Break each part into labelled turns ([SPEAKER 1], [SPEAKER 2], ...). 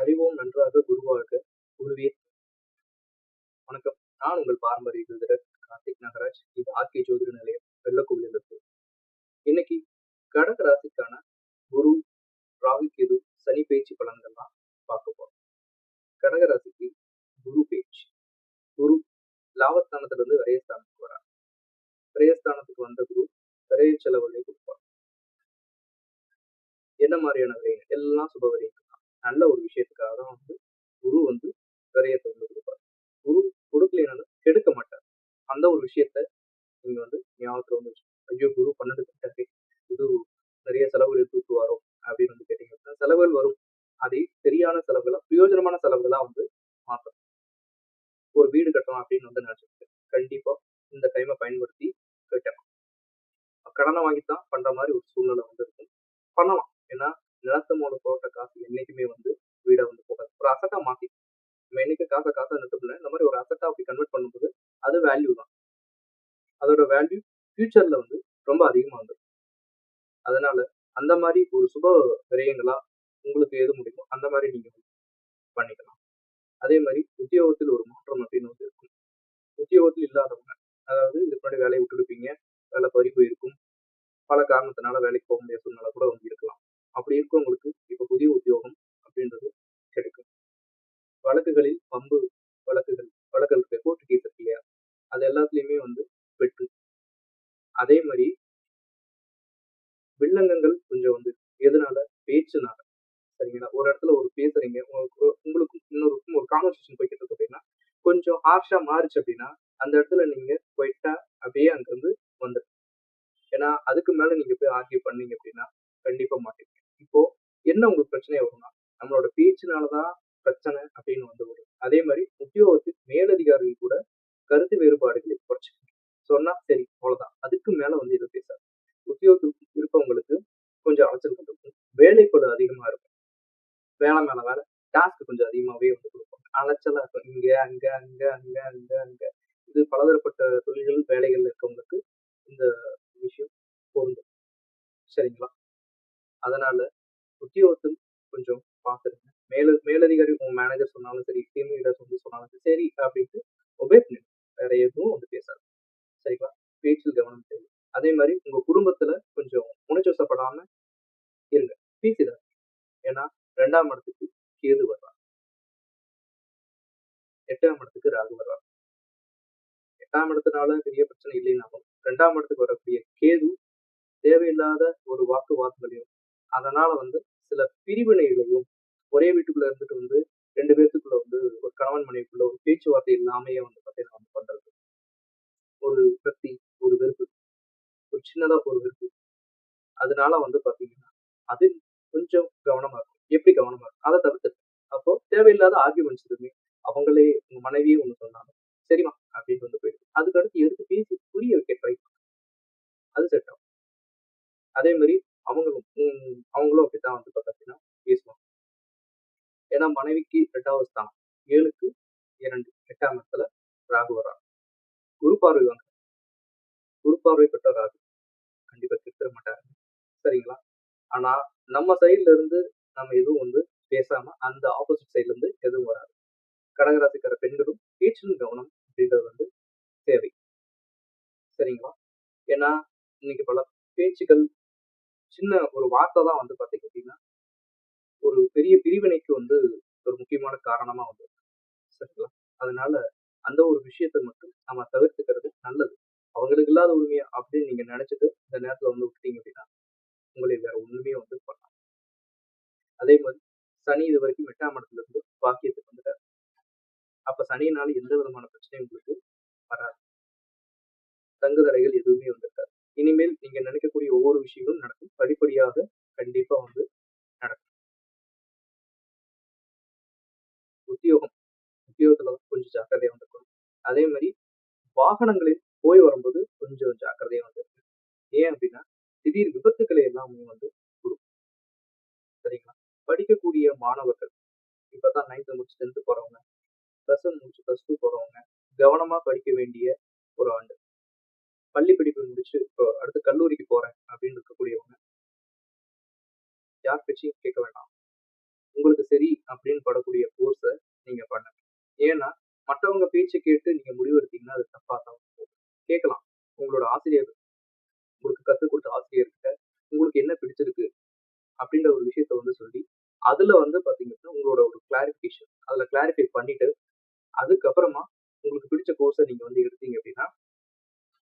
[SPEAKER 1] அறிவோம் நன்றாக குருவாக குருவே வணக்கம். நான் உங்கள் பாரம்பரிய ஜோதிடர் கார்த்திக் நாகராஜ். இது ஆர்கே ஜோதிட நிலையம் வெள்ளக்கோவிலிருந்து. இன்னைக்கு கடக ராசிக்கான குரு ராகு கேது சனி பேச்சு பலன்கள்லாம் பார்க்க போறோம். கடக ராசிக்கு குரு பேச்சு. குரு லாபஸ்தானத்திலிருந்து விரயஸ்தானத்துக்கு வரார். விரயஸ்தானத்துக்கு வந்த குரு விரைய செலவுகளை கொடுப்பார். என்ன மாதிரியான விரயங்கள்? எல்லாம் சுப விரயங்கள். நல்ல ஒரு விஷயத்துக்காக தான் வந்து குரு வந்து விரயத்தை வந்து கொடுப்பார். குரு கொடுக்கலைனாலும் கெடுக்க மாட்டார். அந்த ஒரு விஷயத்த நீங்க வந்து ஞாபகத்துல வந்து ஐயோ குரு பன்னெண்டு கிட்டே இது நிறைய செலவுகள் தூக்குவாரோ அப்படின்னு வந்து கேட்டீங்க செலவுகள் வரும். அதை சரியான செலவுகளா பிரயோஜனமான செலவுகளா வந்து மாற்றணும் ஒரு வீடு கட்டணும் அப்படின்னு வந்து நினைச்சிருக்கு கண்டிப்பா இந்த டைமை பயன்படுத்தி கட்டணும். கடனை வாங்கித்தான் பண்ற மாதிரி ஒரு சூழ்நிலை வந்து இருக்கும். பண்ணலாம். ஏன்னா நிலத்தமோட மூல போட்ட காசு என்னைக்குமே வந்து வீடை வந்து போகாது. ஒரு அசட்டா மாத்தி நம்ம என்னைக்கு காசை காசை நிறுத்தப்படல இந்த மாதிரி ஒரு அசட்டா அப்படி கன்வெர்ட் பண்ணும்போது அது வேல்யூ தான். அதோட வேல்யூ ஃபியூச்சர்ல வந்து ரொம்ப அதிகமாக வந்துடும் அதனால அந்த மாதிரி ஒரு சுப விரயங்களா உங்களுக்கு எது முடியுமோ அந்த மாதிரி நீங்க வந்து பண்ணிக்கலாம். அதே மாதிரி உத்தியோகத்தில் ஒரு மாற்றம் அப்படின்னு வந்து இருக்கும். உத்தியோகத்தில் இல்லாதவங்க அதாவது இதுக்கு முன்னாடி வேலையை விட்டுருப்பீங்க வேலை பறி போயிருக்கும். பல காரணத்தினால வேலைக்கு போக முடியாத சூழ்நிலை கூட வந்து அப்படி இருக்கவங்களுக்கு இப்போ புதிய உத்தியோகம் அப்படின்றது கிடைக்கும். வழக்குகளில் பம்பு வழக்குகள் வழக்குகள் இருக்கு. கோர்ட்டு கேஸ் இருக்கு இல்லையா? அது எல்லாத்துலேயுமே வந்து வெட்டு. அதே மாதிரி வில்லங்கங்கள் கொஞ்சம் வந்து எதனால? பேச்சுனால. சரிங்களா? ஒரு இடத்துல ஒரு பேசுறீங்க. உங்களுக்கு உங்களுக்கும் இன்னொருக்கும் ஒரு கான்வர்சேஷன் போய்கிட்டு இருக்கு அப்படின்னா கொஞ்சம் ஹார்ஷா மாறுச்சு அப்படின்னா அந்த இடத்துல நீங்க போயிட்டா அப்படியே அங்கிருந்து வந்துடும் ஏன்னா அதுக்கு மேல நீங்க போய் ஆர்கியூ பண்ணீங்க அப்படின்னா கண்டிப்பா மாட்டீங்க இப்போ என்ன உங்களுக்கு பிரச்சனை வரும்னா நம்மளோட பேச்சுனாலதான் பிரச்சனை அப்படின்னு வந்து வரும். அதே மாதிரி உத்தியோகத்தில் மேலதிகாரிகள் கூட கருத்து வேறுபாடுகளை குறைச்சிக்கணும் சொன்னா சரி அவ்வளவுதான். அதுக்கு மேல வந்து இதை பேசாது. உத்தியோகத்தில் இருப்பவங்களுக்கு கொஞ்சம் அலைச்சல் கொடுக்கும். வேலைப்படு அதிகமா இருக்கும். வேலை மேல வேலை டாஸ்க் கொஞ்சம் அதிகமாவே வந்து கொடுப்பாங்க அலைச்சலா இருக்கும். இங்க அங்க அங்க அங்க அங்க அங்க. இது பலதரப்பட்ட தொழில்கள் வேலைகள் இருக்கவங்களுக்கு இந்த விஷயம் பொருந்தும். சரிங்களா? அதனால உத்தியோகத்தில் கொஞ்சம் பார்த்துருங்க மேல மேலதிகாரி உங்க மேனேஜர் சொன்னாலும் சரி டீம் லீடர்ஸ் வந்து சொன்னாலும் சரி, சரி அப்படின்ட்டு ஒபே பண்ணிடுங்க வேற எதுவும் வந்து பேசாது. சரிங்களா? பேச்சில் கவனம் தேவை. அதே மாதிரி உங்க குடும்பத்துல கொஞ்சம் உணர்ச்சிவசப்படாம இருங்க. பேசிடாது ஏன்னா ரெண்டாம் இடத்துக்கு கேது வர்றார் எட்டாம் இடத்துக்கு ராகு வர்றார் எட்டாம் இடத்துனால பெரிய பிரச்சனை இல்லைனாலும் ரெண்டாம் இடத்துக்கு வரக்கூடிய கேது தேவையில்லாத ஒரு வாக்குவாதங்களையும் அதனால வந்து சில பிரிவினைகளையும் ஒரே வீட்டுக்குள்ள இருந்துட்டு வந்து ரெண்டு பேர்த்துக்குள்ள வந்து ஒரு கணவன் மனைவிக்குள்ள ஒரு பேச்சுவார்த்தை இல்லாமையே வந்து பார்த்தீங்கன்னா வந்து பண்றது. ஒரு கத்தி ஒரு வெறுப்பு ஒரு சின்னதா ஒரு வெறுப்பு. அதனால வந்து பாத்தீங்கன்னா அது கொஞ்சம் கவனமா இருக்கும். எப்படி கவனமா இருக்கும்? அதை தவிர்த்துட்டு. அப்போ தேவையில்லாத ஆர்கியூமெண்ட்ஸ் எதுவுமே அவங்களே உங்க மனைவியே ஒண்ணு சொன்னாலும் சரிம்மா அப்படின்னு வந்து போயிடுது அதுக்கு அடுத்து எடுத்து பேசி புரிய வைக்க ட்ரை அது செட் ஆகும். அதே மாதிரி அவங்களும் அவங்களும் அப்படித்தான் வந்து பார்த்தீங்கன்னா பேசுவாங்க. ஏன்னா மனைவிக்கு ரெண்டாவது ஸ்தானம் ஏழுக்கு இரண்டு எட்டாம் இடத்துல ராகு வர்றாங்க குரு பார்வை வாங்க. குரு பார்வை பெற்ற ராகு கண்டிப்பா திருத்த மாட்டாரு. சரிங்களா? ஆனா நம்ம சைட்ல இருந்து நம்ம எதுவும் வந்து பேசாம அந்த ஆப்போசிட் சைட்ல இருந்து எதுவும் வராது. கடகராசிக்கிற பெண்களும் பேச்சின் கவனம் அப்படின்றது வந்து தேவை. சரிங்களா? ஏன்னா இன்னைக்கு பல பேச்சுக்கள் சின்ன ஒரு வார்த்தை தான் வந்து பார்த்தீங்க அப்படின்னா ஒரு பெரிய பிரிவினைக்கு வந்து ஒரு முக்கியமான காரணமா வந்து சரிங்களா? அதனால அந்த ஒரு விஷயத்தை மட்டும் நம்ம தவிர்த்துக்கிறது நல்லது. அவங்களுக்கு இல்லாத உரிமையை அப்படின்னு நீங்க நினைச்சிட்டு இந்த நேரத்துல வந்து விட்டீங்க அப்படின்னா உங்களை வேற ஒண்ணுமே வந்து பண்ணலாம் அதே மாதிரி சனி இது வரைக்கும் எட்டாம் இடத்துல இருந்து பாக்கியத்துக்கு வந்துட்டார். அப்ப சனியினால எந்த விதமான பிரச்சனையும் உங்களுக்கு வராது. தங்கு தடைகள் எதுவுமே வந்திருக்காது. இனிமேல் நீங்க நினைக்கக்கூடிய ஒவ்வொரு விஷயங்களும் நடக்கும். படிப்படியாக கண்டிப்பா வந்து நடக்கும். உத்தியோகம் உத்தியோகத்துல கொஞ்சம் ஜாக்கிரதையா வந்துக்கணும் அதே மாதிரி வாகனங்களில் போய் வரும்போது கொஞ்சம் ஜாக்கிரதையா வந்து ஏன் அப்படின்னா திடீர் விபத்துக்களை எல்லாமே வந்து கொடுக்கும் சரிங்களா? படிக்கக்கூடிய மாணவர்கள் இப்பதான் நைன்த் முடிச்சு டென்த்து போறவங்க ப்ளஸ் ஒன் முடிச்சு ப்ளஸ் டூ போறவங்க கவனமா படிக்க வேண்டிய ஒரு ஆண்டு. பள்ளி படிப்பை முடிச்சு இப்போ அடுத்து கல்லூரிக்கு போறேன் அப்படின்னு இருக்கக்கூடியவங்க யார் பேச்சையும் கேட்க வேண்டாம். உங்களுக்கு சரி அப்படின்னு படக்கூடிய கோர்ஸை நீங்க பண்ணுங்க ஏன்னா மற்றவங்க பேச்சை கேட்டு நீங்க முடிவெடுத்தீங்கன்னா அது தப்பா தான் கேட்கலாம். உங்களோட ஆசிரியர் உங்களுக்கு கற்றுக் கொடுத்த ஆசிரியர்கிட்ட உங்களுக்கு என்ன பிடிச்சிருக்கு அப்படின்ற ஒரு விஷயத்த வந்து சொல்லி அதுல வந்து பாத்தீங்கன்னா உங்களோட ஒரு கிளாரிஃபிகேஷன் அதுல கிளாரிஃபை பண்ணிட்டு அதுக்கப்புறமா உங்களுக்கு பிடிச்ச கோர்ஸை நீங்க வந்து எடுத்தீங்க அப்படின்னா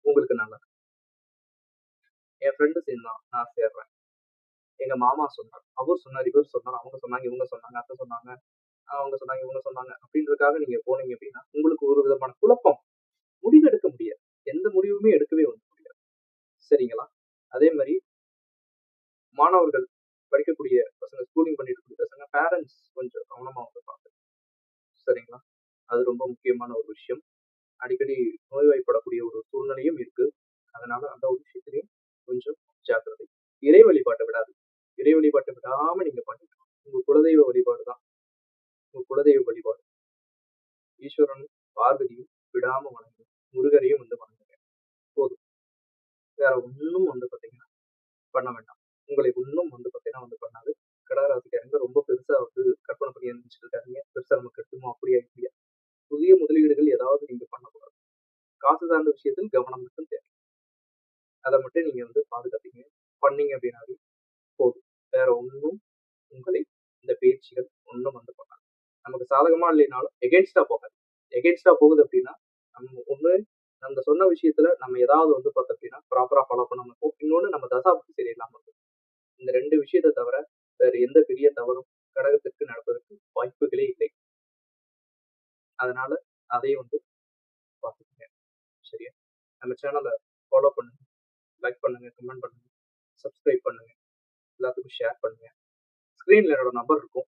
[SPEAKER 1] உங்களுக்கு நல்லது. என் ஃப்ரெண்டு சேர்ந்தான் நான் சேர்றேன். எங்க மாமா சொன்னார். அவர் சொன்னார் இவர் சொன்னார் அவங்க சொன்னாங்க இவங்க சொன்னாங்க அத்தை சொன்னாங்க அவங்க சொன்னாங்க இவங்க சொன்னாங்க அப்படின்றதுக்காக நீங்க போனீங்க அப்படின்னா உங்களுக்கு ஒரு விதமான குழப்பம். முடிவு எடுக்க முடியாது. எந்த முடிவுமே எடுக்கவே வந்து முடியாது. சரிங்களா? அதே மாதிரி மாணவர்கள் படிக்கக்கூடிய பசங்க ஸ்கூலிங் பண்ணிட்டு இருக்க பசங்க பேரண்ட்ஸ் கொஞ்சம் கவனமா வந்து பார்த்து சரிங்களா? அது ரொம்ப முக்கியமான ஒரு விஷயம். அடிக்கடி நோய்வாய்ப்படக்கூடிய ஒரு சூழ்நிலையும் இருக்கு. அதனால அந்த ஒரு விஷயத்திலையும் கொஞ்சம் ஜாக்கிரதை. இறை வழிபாட்டை விடாது. இறை வழிபாட்டை விடாம நீங்க பண்ணிக்கணும். உங்க குலதெய்வ வழிபாடு தான். உங்க குலதெய்வ வழிபாடு. ஈஸ்வரன் பார்வதியும் விடாம வணங்குங்க. முருகரையும் வந்து வணங்குங்க. போதும். வேற ஒன்றும் வந்து பார்த்தீங்கன்னா பண்ண வேண்டாம். உங்களை ஒன்றும் வந்து பார்த்தீங்கன்னா வந்து பண்ணாது. கடகராசிக்காரங்க ரொம்ப பெருசா வந்து கற்பனை பண்ணி இருந்துச்சு இருக்காங்க பெருசா நமக்கு கட்டுமோ அப்படியா இல்லையா? புதிய முதலீடுகள் ஏதாவது நீங்க காசு சார்ந்த விஷயத்தில் கவனம் மட்டும் தேவை. அதை மட்டும் நீங்க வந்து பாதுகாத்தீங்க பண்ணீங்க அப்படின்னாவே போதும். வேற ஒன்றும் உங்களை இந்த பேச்சுகள் ஒன்றும் வந்து பண்ணாது நமக்கு சாதகமா இல்லைனாலும் எகென்ஸ்டா போகாது. எகென்ஸ்டா போகுது அப்படின்னா நம்ம ஒன்று நம்ம சொன்ன விஷயத்துல நம்ம ஏதாவது வந்து பார்த்தோம் அப்படின்னா ப்ராப்பரா ஃபாலோ பண்ணாம இருக்கும் இன்னொன்று நம்ம தசாபுக்கு சரியில்லாம இருக்கும். இந்த ரெண்டு விஷயத்தை தவிர வேற எந்த பெரிய தவறும் கடகத்திற்கு நடப்பதற்கு வாய்ப்புகளே இல்லை. அதனால அதையும் வந்து நம்ம சேனலை ஃபாலோ பண்ணுங்க. லைக் பண்ணுங்க கமெண்ட் பண்ணுங்க சப்ஸ்கிரைப் பண்ணுங்க. எல்லாத்துக்கும் ஷேர் பண்ணுங்க. ஸ்க்ரீன்ல என்னோட நம்பர் இருக்கும்.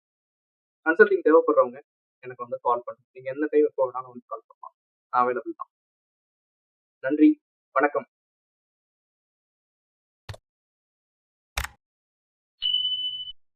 [SPEAKER 1] கன்சல்டிங் தேவைப்படுறவங்க எனக்கு வந்து கால் பண்ணுங்க. நீங்க எந்த டைம் எப்போ வேணாலும் வந்து கால் பண்ணலாம். நான் அவைலபிள் தான். நன்றி வணக்கம்.